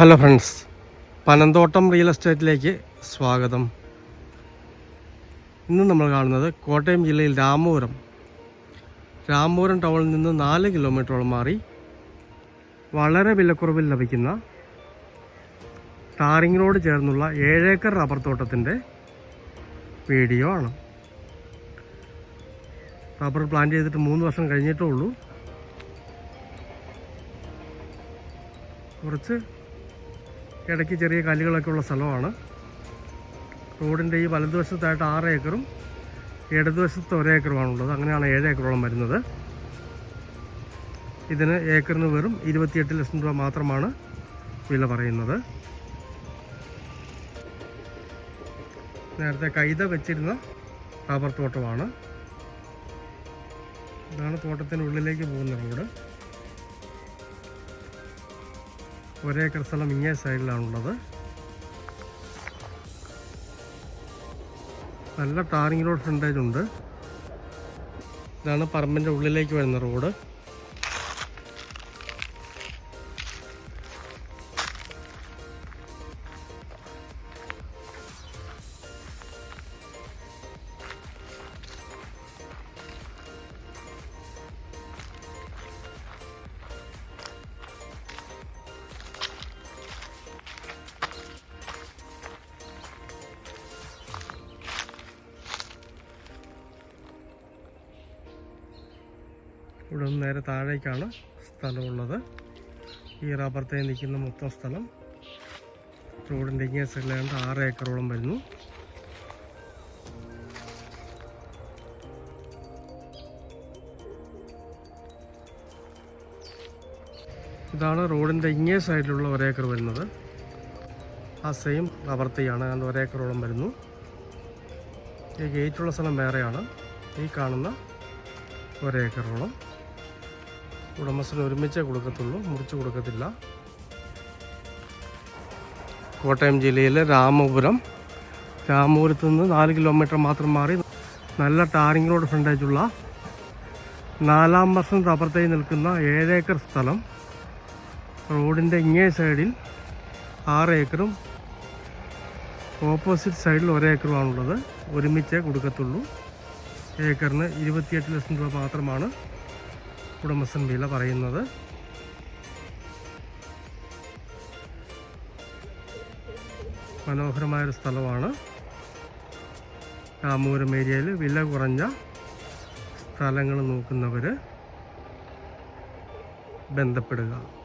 Hello friends Panamthottam real എസ്റ്റേറ്റിലേക്ക് സ്വാഗതം. ഇന്ന് നമ്മൾ കാണുന്നത് കോട്ടയം ജില്ലയിൽ രാമപുരം. രാമപുരം ടൗണിൽ നിന്ന് നാല് കിലോമീറ്ററോളം മാറി വളരെ വിലക്കുറവിൽ ലഭിക്കുന്ന ടാറിംഗ് റോഡ് ചേർന്നുള്ള ഏഴേക്കർ റബ്ബർ തോട്ടത്തിന്റെ വീഡിയോ ആണ്. റബ്ബർ പ്ലാൻ ചെയ്തിട്ട് മൂന്ന് വർഷം കഴിഞ്ഞിട്ടേ ഉള്ളൂ. കുറച്ച് ഇടയ്ക്ക് ചെറിയ കല്ലുകളൊക്കെ ഉള്ള സ്ഥലമാണ്. റോഡിന്റെ ഈ വലതുവശത്തായിട്ട് ആറ് ഏക്കറും ഇടതുവശത്ത് ഒരേക്കറുമാണുള്ളത് അങ്ങനെയാണ് ഏഴ് ഏക്കറോളം വരുന്നത്. ഇതിന് ഏക്കറിന് വെറും ഇരുപത്തിയെട്ട് ലക്ഷം രൂപ മാത്രമാണ് വില പറയുന്നത്. നേരത്തെ കൈത വെച്ചിരുന്ന റബ്ബർ തോട്ടമാണ്. ഇതാണ് തോട്ടത്തിനുള്ളിലേക്ക് പോകുന്ന റോഡ്. ഒരേക്കർ സ്ഥലം ഇങ്ങേ സൈഡിലാണുള്ളത്. നല്ല ടാറിംഗ് റോഡ് ഫ്രണ്ടേജ് ഉണ്ട്. ഇതാണ് പറമ്പിന്റെ ഉള്ളിലേക്ക് വരുന്ന റോഡ്. ഇവിടെ നിന്ന് നേരെ താഴേക്കാണ് സ്ഥലമുള്ളത്. ഈ റബ്ബർ തേ നിൽക്കുന്ന മൊത്തം സ്ഥലം. റോഡിന്റെ ഇങ്ങേ സൈഡിലാണ്ട് ആറ് ഏക്കറോളം വരുന്നു. ഇതാണ് റോഡിന്റെ ഇങ്ങേ സൈഡിലുള്ള ഒരേക്കർ വരുന്നത്. ആ സെയിം റബ്ബർ തൈയാണ് അതുകൊണ്ട് ഒരേക്കറോളം വരുന്നു. ഈ ഗേറ്റുള്ള സ്ഥലം വേറെയാണ്. ഈ കാണുന്ന ഒരേക്കറോളം ഉടമസ്ഥന് ഒരുമിച്ചേ കൊടുക്കത്തുള്ളൂ മുറിച്ച് കൊടുക്കത്തില്ല. കോട്ടയം ജില്ലയിലെ രാമപുരം. രാമപുരത്ത് നിന്ന് നാല് കിലോമീറ്റർ മാത്രം മാറി നല്ല ടാറിംഗ് റോഡ് ഫ്രണ്ടേജുള്ള നാലാം വർഷം തപ്പുറത്തായി നിൽക്കുന്ന ഏഴേക്കർ സ്ഥലം. റോഡിന്റെ ഇങ്ങേ സൈഡിൽ ആറ് ഏക്കറും ഓപ്പോസിറ്റ് സൈഡിൽ ഒരേക്കറുമാണുള്ളത് ഒരുമിച്ചേ കൊടുക്കത്തുള്ളൂ. ഏക്കറിന് ഇരുപത്തിയെട്ട് ലക്ഷം രൂപ മാത്രമാണ് ഉടമസ്ഥൻ വില പറയുന്നത്. മനോഹരമായൊരു സ്ഥലമാണ്. രാമപുരം ഏരിയയിൽ വില കുറഞ്ഞ സ്ഥലങ്ങൾ നോക്കുന്നവർ ബന്ധപ്പെടുക.